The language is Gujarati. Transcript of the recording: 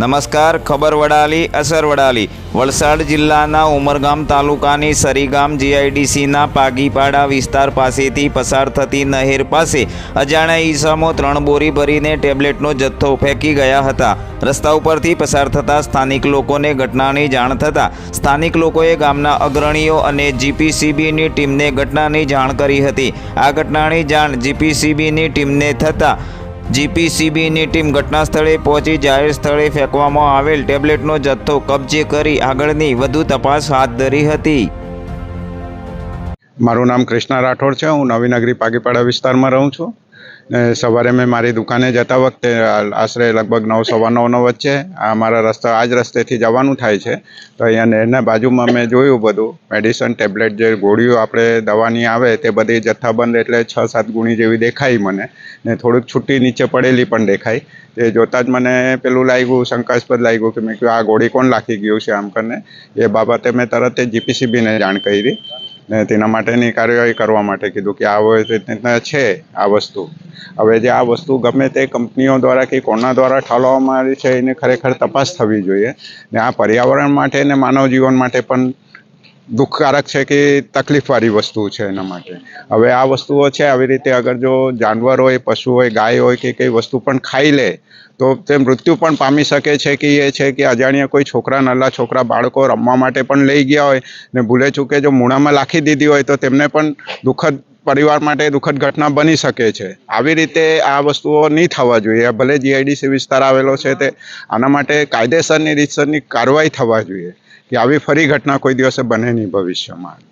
નમસ્કાર, ખબર વડાલી, અસર વડાલી. વલસાડ જિલ્લાના ઉમરગામ તાલુકાની સરીગામ જીઆઈડીસીના પાગીપાડા વિસ્તાર પાસેથી પસાર થતી નહેર પાસે અજાણ્યા ઈસમો ત્રણ બોરી ભરીને ટેબ્લેટનો જથ્થો ફેંકી ગયા હતા. રસ્તા ઉપરથી પસાર થતા સ્થાનિક લોકોને ઘટનાની જાણ થતાં સ્થાનિક લોકોએ ગામના અગ્રણીઓ અને જીપીસીબીની ટીમને ઘટનાની જાણ કરી હતી. આ ઘટનાની જાણ જીપીસીબીની ટીમને થતાં જીપીસીબીની ટીમ ઘટના સ્થળે પહોંચી જાહેર સ્થળે ફેંકવામાં આવેલ ટેબ્લેટનો જથ્થો કબજે કરી આગળની વધુ તપાસ હાથ ધરી હતી. મારું નામ કૃષ્ણા રાઠોડ છે. હું નવીનગરી પાગીપાડા વિસ્તારમાં રહું છું. ને સવારે મેં મારી દુકાને જતા વખતે આશરે લગભગ નવ, સવા નવનો વચ્ચે આ મારા રસ્તા, આ જ રસ્તેથી જવાનું થાય છે. તો અહીંયા એના બાજુમાં મેં જોયું બધું મેડિસન ટેબ્લેટ જે ગોળીઓ આપણે દવાની આવે તે બધી જથ્થાબંધ એટલે છ, સાત ગુણી જેવી દેખાઈ મને. ને થોડુંક છૂટી નીચે પડેલી પણ દેખાઈ તે જોતાં જ મને પેલું લાગ્યું, શંકાસ્પદ લાગ્યું કે મેં કહ્યું આ ગોળી કોણ લાખી ગયું છે આમ કરીને? એ બાબતે મેં તરત જીપીસીબીને જાણ કરી. ને તેના માટેની કાર્યવાહી કરવા માટે કીધું કે આ રીતના છે, આ વસ્તુ. હવે જે આ વસ્તુ ગમે તે કંપનીઓ દ્વારા કે કોના દ્વારા ઠાલવવામાં આવી છે, એની ખરેખર તપાસ થવી જોઈએ. ને આ પર્યાવરણ માટે ને માનવ જીવન માટે પણ દુઃખકારક છે કે તકલીફવાળી વસ્તુ છે એના માટે. હવે આ વસ્તુઓ છે, આવી રીતે અગર જો જાનવર હોય, પશુ હોય, ગાય હોય કે કઈ વસ્તુ પણ ખાઈ લે, તો તે મૃત્યુ પણ પામી શકે છે કે એ છે કે અજાણ્યા કોઈ છોકરા, નલ્લા છોકરા, બાળકો રમવા માટે પણ લઈ ગયા હોય ને ભૂલે ચૂકે જો મૂણામાં લાખી દીધી હોય તો તેમને પણ દુઃખદ પરિવાર માટે દુઃખદ ઘટના બની શકે છે. આવી રીતે આ વસ્તુઓ નહીં થવા જોઈએ. ભલે જીઆઈડીસી વિસ્તાર આવેલો છે તે આના માટે કાયદેસરની રીતસરની કાર્યવાહી થવા જોઈએ. કે આવી ફરી ઘટના કોઈ દિવસે બને નહીં ભવિષ્યમાં.